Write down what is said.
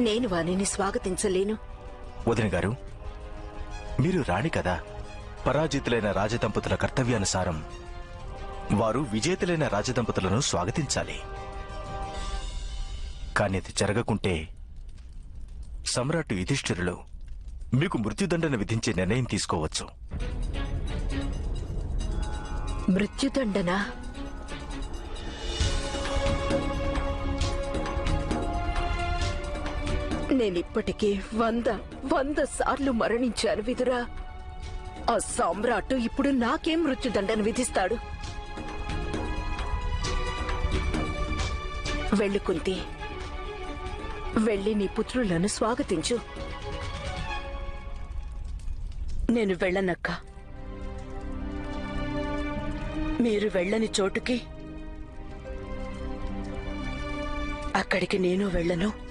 నేను వానిని స్వాగతించలేను. వదిన గారు మీరు రాణి కదా. పరాజితులైన రాజదంపతుల కర్తవ్యానుసారం వారు విజేతలైన రాజదంపతులను స్వాగతించాలి. కానీ అది జరగకుంటే సమ్రాట్ యుధిష్ఠిరులు మీకు మృత్యుదండన విధించే నిర్ణయం తీసుకోవచ్చు. మృత్యుదండన? నేనిప్పటికే వంద వంద సార్లు మరణించాను విదురా. ఆ సామ్రాట్ ఇప్పుడు నాకేం మృత్యుదండన విధిస్తాడు? వెళ్ళు కుంతి. వెళ్ళి నీ పుత్రులను స్వాగతించు. నేను వెళ్ళనక్క. మీరు వెళ్ళని చోటుకి అక్కడికి నేను వెళ్ళను.